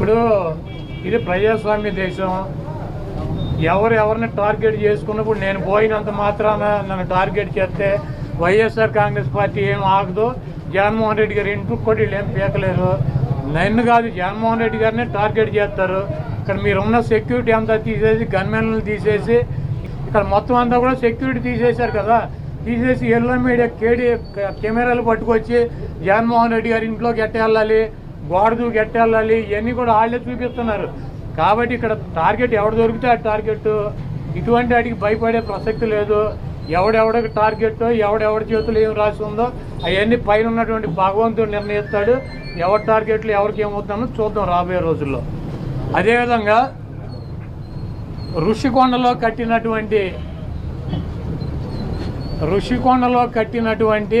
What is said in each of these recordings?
ఇప్పుడు ఇది ప్రజాస్వామ్య దేశం. ఎవరు ఎవరిని టార్గెట్ చేసుకున్నప్పుడు నేను పోయినంత మాత్రాన నన్ను టార్గెట్ చేస్తే వైఎస్ఆర్ కాంగ్రెస్ పార్టీ ఏం ఆగదు. జగన్మోహన్ రెడ్డి గారు ఇంటికి కూడా వీళ్ళు ఏం పీకలేరు. నన్ను కాదు జగన్మోహన్ రెడ్డి గారిని టార్గెట్ చేస్తారు. ఇక్కడ మీరున్న సెక్యూరిటీ అంతా తీసేసి గన్మెన్లు తీసేసి ఇక్కడ మొత్తం అంతా కూడా సెక్యూరిటీ తీసేశారు కదా. తీసేసి ఎల్లో మీడియా కేడీ కెమెరాలు పట్టుకొచ్చి జగన్మోహన్ రెడ్డి గారి ఇంట్లోకి ఎట్టెళ్ళాలి గోడ దూకి ఎట్టెళ్ళాలి ఇవన్నీ కూడా వాళ్ళే చూపిస్తున్నారు. కాబట్టి ఇక్కడ టార్గెట్ ఎవడు దొరికితే ఆ టార్గెట్. ఇటువంటి వాటికి భయపడే ప్రసక్తి లేదు. ఎవడెవడికి టార్గెట్ ఎవడెవడి చేతులు ఏం రాసి ఉందో అవన్నీ పైన ఉన్నటువంటి భగవంతుడు నిర్ణయిస్తాడు. ఎవరి టార్గెట్లు ఎవరికి ఏమవుతుందో చూద్దాం రాబోయే రోజుల్లో. అదేవిధంగా ఋషికొండలో కట్టినటువంటి ఋషికొండలో కట్టినటువంటి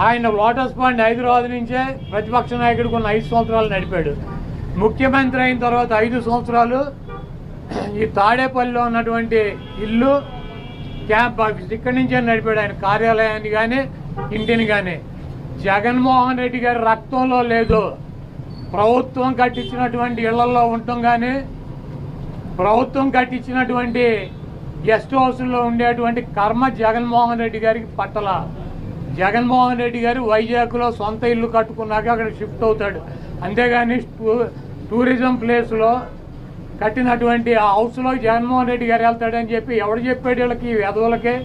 ఆయన లోటస్ పాండ్ హైదరాబాద్ నుంచే ప్రతిపక్ష నాయకుడికి ఉన్న ఐదు సంవత్సరాలు నడిపాడు. ముఖ్యమంత్రి అయిన తర్వాత ఐదు సంవత్సరాలు ఈ తాడేపల్లిలో ఉన్నటువంటి ఇల్లు క్యాంప్ ఆఫీస్ ఇక్కడి నుంచే నడిపాడు ఆయన కార్యాలయాన్ని కానీ ఇంటిని కానీ జగన్మోహన్ రెడ్డి గారి రక్తంలో లేదు. ప్రభుత్వం కట్టించినటువంటి ఇళ్ళలో ఉండటం కానీ ప్రభుత్వం కట్టించినటువంటి గెస్ట్ హౌస్లో ఉండేటువంటి కర్మ జగన్మోహన్ రెడ్డి గారికి పట్టల. జగన్మోహన్ రెడ్డి గారు వైజాగ్లో సొంత ఇల్లు కట్టుకున్నాక అక్కడ షిఫ్ట్ అవుతాడు. అంతేగాని టూ- టూరిజం ప్లేస్లో కట్టినటువంటి ఆ హౌస్లో జగన్మోహన్ రెడ్డి గారు వెళ్తాడని చెప్పి ఎవడు చెప్పాడు వీళ్ళకి ఈ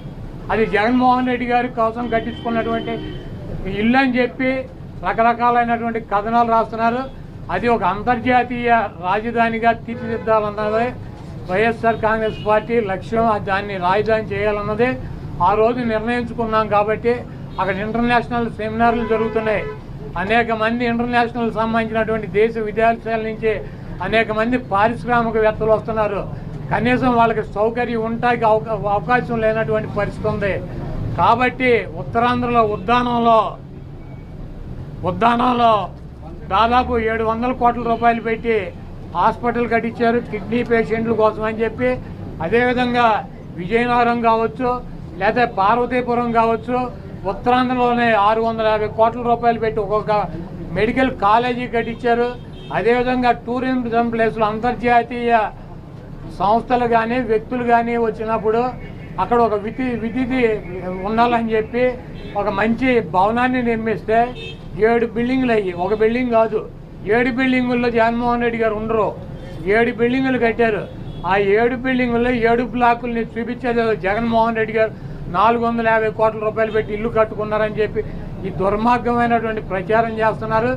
అది జగన్మోహన్ రెడ్డి గారి కోసం కట్టించుకున్నటువంటి ఇల్లు అని చెప్పి రకరకాలైనటువంటి కథనాలు రాస్తున్నారు. అది ఒక అంతర్జాతీయ రాజధానిగా తీర్చిదిద్దాలన్నది వైఎస్ఆర్ కాంగ్రెస్ పార్టీ లక్ష్యం దాన్ని రాజధాని చేయాలన్నది ఆ రోజు నిర్ణయించుకున్నాం కాబట్టి అక్కడ ఇంటర్నేషనల్ సెమినార్లు జరుగుతున్నాయి. అనేక మంది ఇంటర్నేషనల్ సంబంధించినటువంటి దేశ విదేశాల నుంచి అనేక మంది పారిశ్రామికవేత్తలు వస్తున్నారు. కనీసం వాళ్ళకి సౌకర్యం ఉండటానికి అవకా- అవకాశం లేనటువంటి పరిస్థితి ఉంది. కాబట్టి ఉత్తరాంధ్రలో ఉద్దానంలో ఉద్దానంలో దాదాపు ఏడు వందల కోట్ల రూపాయలు పెట్టి హాస్పిటల్ కట్టించారు కిడ్నీ పేషెంట్ల కోసం అని చెప్పి. అదేవిధంగా విజయనగరం కావచ్చు లేదా పార్వతీపురం కావచ్చు ఉత్తరాంధ్రలోనే ఆరు వందల యాభై కోట్ల రూపాయలు పెట్టి ఒక్కొక్క మెడికల్ కాలేజీ కట్టించారు. అదేవిధంగా టూరిజం ప్లేసులు అంతర్జాతీయ సంస్థలు కానీ వ్యక్తులు కానీ వచ్చినప్పుడు అక్కడ ఒక విధి విధిది ఉండాలని చెప్పి ఒక మంచి భవనాన్ని నిర్మిస్తే ఏడు బిల్డింగ్లు అయ్యి ఒక బిల్డింగ్ కాదు ఏడు బిల్డింగుల్లో జగన్మోహన్ రెడ్డి గారు ఉండరు. ఏడు బిల్డింగులు కట్టారు. ఆ ఏడు బిల్డింగుల్లో ఏడు బ్లాకుల్ని చూపించేది జగన్మోహన్ రెడ్డి గారు. నాలుగు వందల యాభై కోట్ల రూపాయలు పెట్టి ఇల్లు కట్టుకున్నారని చెప్పి ఈ దుర్మార్గమైనటువంటి ప్రచారం చేస్తున్నారు.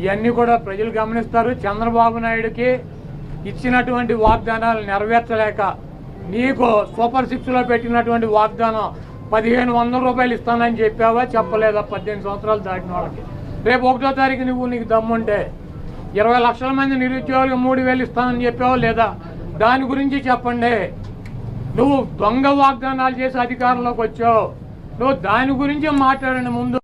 ఇవన్నీ కూడా ప్రజలు గమనిస్తారు. చంద్రబాబు నాయుడుకి ఇచ్చినటువంటి వాగ్దానాలు నెరవేర్చలేక నీకు సూపర్ సిక్స్లో పెట్టినటువంటి వాగ్దానం పదిహేను వందల రూపాయలు ఇస్తానని చెప్పావా? చెప్పలేదా? పద్దెనిమిది సంవత్సరాలు దాటిన వాళ్ళకి. రేపు ఒకటో తారీఖు నువ్వు నీకు దమ్ముంటే ఇరవై లక్షల మంది నిరుద్యోగులకు మూడు వేలు ఇస్తానని చెప్పావా లేదా? దాని గురించి చెప్పండి. నువ్వు దొంగ వాగ్దానాలు చేసి అధికారంలోకి వచ్చావు. నువ్వు దాని గురించి మాట్లాడండి ముందు.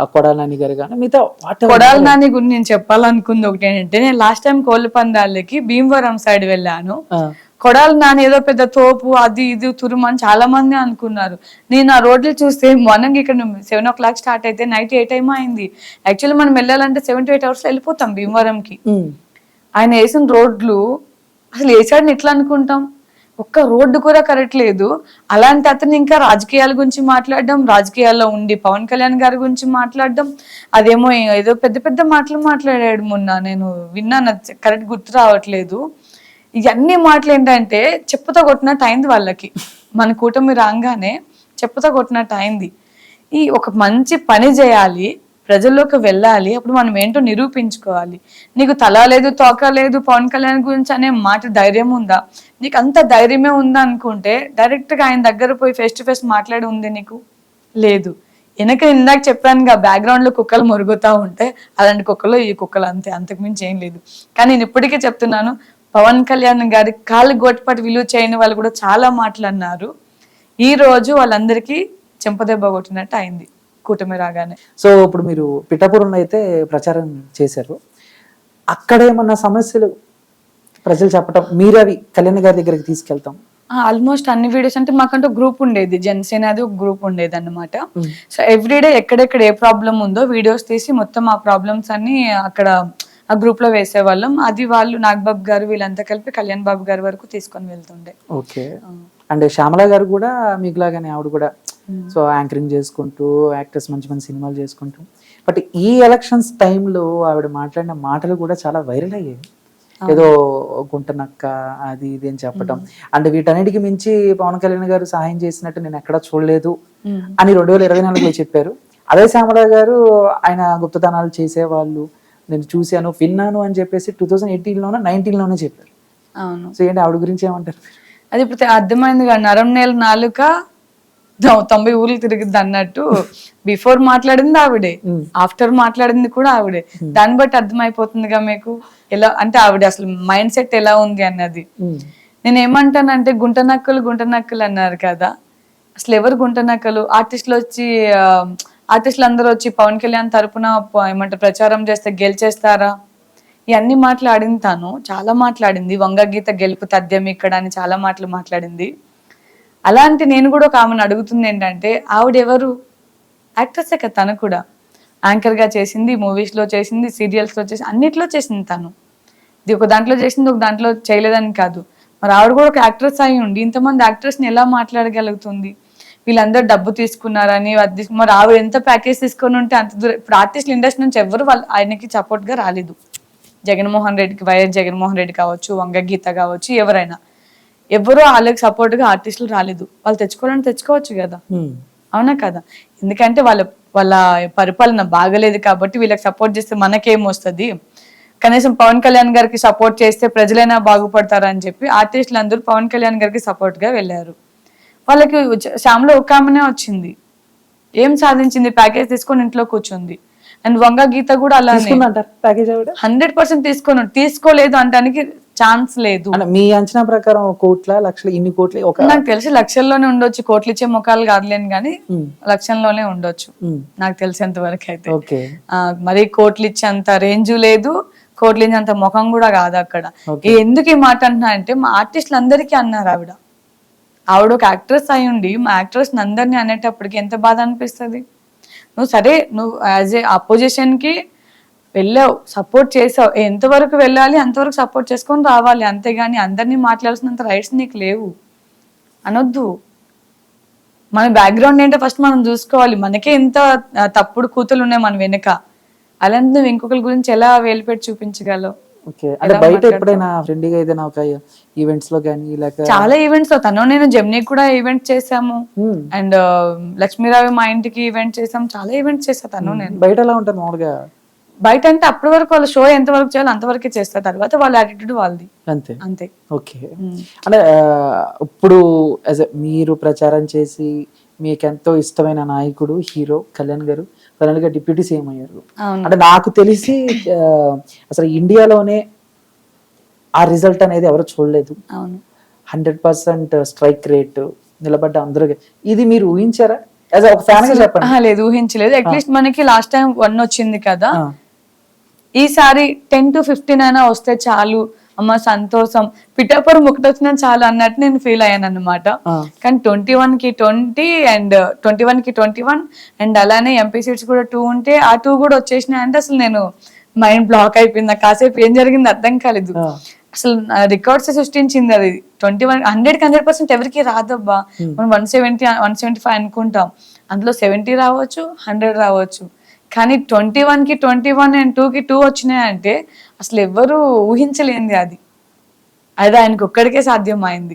ఆ కొడాలని గారు కానీ మిగతా whatever కొడాలి నాని గురించి నేను చెప్పాలనుకుంది ఒకటి ఏంటంటే నేను లాస్ట్ టైం కోళ్ళ పందాలకి భీమవరం సైడ్ వెళ్ళాను. కొడాలి నాని ఏదో పెద్ద తోపు అది ఇది తురుము అని చాలా మంది అనుకున్నారు. నేను ఆ రోడ్లు చూస్తే మార్నింగ్ ఇక్కడ సెవెన్ ఓ క్లాక్ స్టార్ట్ అయితే నైట్ ఏ టైం అయింది. యాక్చువల్లీ మనం వెళ్ళాలంటే సెవెన్ టు ఎయిట్ అవర్స్ వెళ్ళిపోతాం భీమవరంకి. ఆయన వేసిన రోడ్లు అసలు వేసాడని ఎట్లా అనుకుంటాం? ఒక్క రోడ్డు కూడా కరెక్ట్ లేదు. అలాంటి అతను ఇంకా రాజకీయాల గురించి మాట్లాడడం రాజకీయాల్లో ఉండి పవన్ కళ్యాణ్ గారి గురించి మాట్లాడడం అదేమో ఏదో పెద్ద పెద్ద మాటలు మాట్లాడాడు మొన్న. నేను విన్నాను కరెక్ట్ గుర్తు రావట్లేదు. ఇవన్నీ మాటలు ఏంటంటే చెప్పుతో కొట్టినట్టు అయింది వాళ్ళకి. మన కూటమి రాగానే చెప్పుతో కొట్టినట్టు అయింది. ఈ ఒక మంచి పని చేయాలి ప్రజల్లోకి వెళ్ళాలి అప్పుడు మనం ఏంటో నిరూపించుకోవాలి. నీకు తల లేదు తోక లేదు పవన్ కళ్యాణ్ గురించి అనే మాట ధైర్యం ఉందా? నీకు అంత ధైర్యమే ఉందా అనుకుంటే డైరెక్ట్గా ఆయన దగ్గర పోయి ఫేస్ టు ఫేస్ మాట్లాడి ఉంది నీకు? లేదు. వెనక ఇందాక చెప్పాను బ్యాక్గ్రౌండ్లో కుక్కలు మురుగుతూ ఉంటే అలాంటి కుక్కలు ఈ కుక్కలు అంతే అంతకుమించి ఏం లేదు. కానీ నేను ఇప్పటికే చెప్తున్నాను పవన్ కళ్యాణ్ గారి కాళ్ళు గోటిపాటు విలువ చేయని వాళ్ళు కూడా చాలా మాటలు అన్నారు. ఈ రోజు వాళ్ళందరికీ చెంపదెబ్బ కొట్టినట్టు అయింది. కూటమి రాగానే. సో ఇప్పుడు మీరు పిఠాపురంలో అయితే ప్రచారం చేశారు. అక్కడ ఏమన్నా సమస్యలు? ప్రజలు చెప్పటం మీరు అవి కళ్యాణ్ గారి దగ్గరికి తీసుకెళ్తాం. ఆల్మోస్ట్ అన్ని వీడియోస్ అంటే మాకంటూ గ్రూప్ ఉండేది. జనసేన అది ఒక గ్రూప్ ఉండేది అనమాట సో ఎవ్రీడే ఎక్కడెక్కడ ఏ ప్రాబ్లం ఉందో వీడియోస్ తీసి మొత్తం ఆ ప్రాబ్లమ్స్ అన్ని అక్కడ ఆ గ్రూప్లో వేసేవాళ్ళం. అది వాళ్ళు నాగబాబు గారు వీళ్ళంతా కలిపి కళ్యాణ్ బాబు గారి వరకు తీసుకొని వెళ్తుండే. ఓకే. అండ్ శ్యామల గారు కూడా మీకులాగానే ఆవిడ కూడా సో యాంకరింగ్ చేసుకుంటూ యాక్టర్స్ మంచి మంచి సినిమాలు చేసుకుంటూ. బట్ ఈ ఎలక్షన్స్ టైంలో ఆవిడ మాట్లాడిన మాటలు కూడా చాలా వైరల్ అయ్యాయి. ఏదో గుంటనక్క అది ఇది అని చెప్పటం. అండ్ వీటన్నిటికి మించి పవన్ కళ్యాణ్ గారు సహాయం చేసినట్టు నేను ఎక్కడా చూడలేదు అని రెండు వేల ఇరవై నాలుగులో చెప్పారు. అదే శ్యామల గారు ఆయన గుప్తదానాలు చేసేవాళ్ళు. నేను చూశాను విన్నాను అని చెప్పేసి టూ థౌజండ్ ఎయిటీన్లోనే నైన్టీన్లోనే చెప్పారు. అవును. సో ఏంటి ఆవిడ గురించి ఏమంటారు అది ఇప్పుడు అర్థమైంది నరం నేల నాలుక తొంభై ఊర్లు తిరిగిద్ది అన్నట్టు బిఫోర్ మాట్లాడింది ఆవిడే. ఆఫ్టర్ మాట్లాడింది కూడా ఆవిడే. దాన్ని బట్టి అర్థమైపోతుందిగా మీకు? ఎలా అంటే ఆవిడ అసలు మైండ్ సెట్ ఎలా ఉంది అన్నది. నేను ఏమంటానంటే గుంట నక్కలు గుంట నక్కలు అన్నారు కదా. అసలు ఎవరు గుంట నక్కలు? ఆర్టిస్టులు వచ్చి ఆర్టిస్టులు అందరూ వచ్చి పవన్ కళ్యాణ్ తరపున ఏమంటారు ప్రచారం చేస్తే గెలిచేస్తారా? ఇవన్నీ మాట్లాడింది తాను. చాలా మాట్లాడింది. వంగ గీత గెలుపు తథ్యం ఇక్కడ అని చాలా మాటలు మాట్లాడింది. అలాంటి నేను కూడా ఒక ఆమెను అడుగుతుంది ఏంటంటే ఆవిడెవరు? యాక్ట్రెస్ కదా తను కూడా. యాంకర్గా చేసింది మూవీస్లో చేసింది సీరియల్స్లో చేసి అన్నిట్లో చేసింది తను. ఇది ఒక దాంట్లో చేసింది ఒక దాంట్లో చేయలేదని కాదు. మరి ఆవిడ కూడా ఒక యాక్ట్రెస్ అయి ఉండి ఇంతమంది యాక్ట్రెస్ని ఎలా మాట్లాడగలుగుతుంది? వీళ్ళందరూ డబ్బు తీసుకున్నారని అది మరి ఆవిడ ఎంత ప్యాకేజ్ తీసుకొని ఉంటే అంత దూరం ఇప్పుడు ఆర్టిస్ట్ ఇండస్ట్రీ నుంచి ఎవరు వాళ్ళు ఆయనకి సపోర్ట్గా రాలేదు. జగన్మోహన్ రెడ్డికి వైఎస్ జగన్మోహన్ రెడ్డి కావచ్చు వంగ గీత కావచ్చు ఎవరైనా. ఎవరు వాళ్ళకి సపోర్ట్గా ఆర్టిస్టులు రాలేదు. వాళ్ళు తెచ్చుకోవాలని తెచ్చుకోవచ్చు కదా. అవునా కదా? ఎందుకంటే వాళ్ళ వాళ్ళ పరిపాలన బాగలేదు కాబట్టి వీళ్ళకి సపోర్ట్ చేస్తే మనకేం వస్తుంది? కనీసం పవన్ కళ్యాణ్ గారికి సపోర్ట్ చేస్తే ప్రజలైనా బాగుపడతారని చెప్పి ఆర్టిస్టులు అందరూ పవన్ కళ్యాణ్ గారికి సపోర్ట్గా వెళ్ళారు. వాళ్ళకి శ్యామ్లో ఒక ఆమెనే వచ్చింది. ఏం సాధించింది? ప్యాకేజ్ తీసుకొని ఇంట్లో కూర్చుంది. అండ్ వంగ గీత కూడా ఆవిడ? హండ్రెడ్ పర్సెంట్ తీసుకొని తీసుకోలేదు అనడానికి ఛాన్స్ లేదు. అంటే మీ అంచనా ప్రకారం కోట్ల లక్షలు ఇన్ని కోట్లు ఒక నాకు తెలిసి లక్షల్లోనే ఉండొచ్చు కోట్లు ఇచ్చే ముఖాలు కాదులేని కానీ లక్షల్లోనే ఉండొచ్చు. నాకు తెలిసేంత వరకు అయితే ఓకే మరి కోట్లు ఇచ్చేంత రేంజ్ లేదు కోట్లు ఇచ్చేంత ముఖం కూడా కాదు అక్కడ. ఎందుకు ఈ మాట అంటున్నా అంటే మా ఆర్టిస్టులు అందరికీ అన్నారు ఆవిడ. ఆవిడ ఒక యాక్ట్రెస్ అయి ఉండి మా యాక్ట్రెస్ అందరినీ అనేటప్పటికి ఎంత బాధ అనిపిస్తుంది? నువ్వు సరే నువ్వు యాజ్ ఏ అపోజిషన్కి వెళ్ళావు సపోర్ట్ చేసావు. ఎంతవరకు వెళ్ళాలి అంతవరకు సపోర్ట్ చేసుకొని రావాలి. అంతేగాని అందరినీ మాట్లాడాల్సినంత రైట్స్ నీకు లేవు. అనొద్దు. మన బ్యాక్గ్రౌండ్ ఏంటో ఫస్ట్ మనం చూసుకోవాలి. మనకే ఎంత తప్పుడు కూతులు ఉన్నాయి మన వెనుక. అలాంటి నువ్వు ఇంకొకరి గురించి ఎలా వేలు పెట్టి చూపించగలవు? ఓకే. అంటే బయట ఎప్పుడైనా ఏదైనా ఒక ఈవెంట్స్లో కానీ లేక చాలా ఈవెంట్స్లో. తను నేను జెమ్నీ కూడా ఈవెంట్ చేసాము అండ్ లక్ష్మీరావు మా ఇంటికి ఈవెంట్ చేసాం చాలా ఈవెంట్స్ చేసా తను నేను. బయట ఎలా ఉంటుంది మామూలుగా? బయట అంటే అప్పటి వరకు వాళ్ళ షో ఎంత వరకు చేయాలో అంతవరకే చేస్తా తర్వాత వాళ్ళ యాటిట్యూడ్ వాళ్ళది. అంతే. అంతే. ఓకే. అంటే ఇప్పుడు మీరు ప్రచారం చేసి మీకు ఎంతో ఇష్టమైన నాయకుడు హీరో కళ్యాణ్ గారు కళ్యాణ్ గారు డిప్యూటీ సీఎం అయ్యారు. అంటే నాకు తెలిసి అసలు ఇండియాలోనే ఆ రిజల్ట్ అనేది ఎవరు చూడలేదు. అవును. హండ్రెడ్ పర్సెంట్ స్ట్రైక్ రేట్ నిలబడ్డ అందరూ ఇది మీరు ఊహించారా? యాజ్ ఒక ఫ్యాన్గా చెప్పండి. ఆహా, లేదు ఊహించలేదు. అట్లీస్ట్ మనకి లాస్ట్ టైం వన్ వచ్చింది కదా. ఈసారి టెన్ టు ఫిఫ్టీన్ అయినా వస్తే చాలు. అమ్మ సంతోషం. పిఠాపురం ఒకటి వచ్చినా చాలు అన్నట్టు నేను ఫీల్ అయ్యాను అనమాట. కానీ ట్వంటీ వన్కి ట్వంటీ అండ్ ట్వంటీ వన్కి ట్వంటీ వన్ అండ్ అలానే ఎంపీ సీట్స్ కూడా టూ ఉంటే ఆ టూ కూడా వచ్చేసినాయి అంటే అసలు నేను మైండ్ బ్లాక్ అయిపోయింది. కాసేపు ఏం జరిగింది అర్థం కాలేదు. అసలు రికార్డ్స్ సృష్టించింది అది. ట్వంటీ వన్ హండ్రెడ్కి హండ్రెడ్ పర్సెంట్ ఎవరికి రాదబ్బా. మనం one seventy one seventy five అనుకుంటాం. అందులో సెవెంటీ రావచ్చు హండ్రెడ్ రావచ్చు. కానీ ట్వంటీ వన్కి ట్వంటీ వన్ అండ్ టూ కి టూ వచ్చినాయంటే అసలు ఎవ్వరూ ఊహించలేంది అది. అది ఆయనకు ఒక్కడికే సాధ్యం అయింది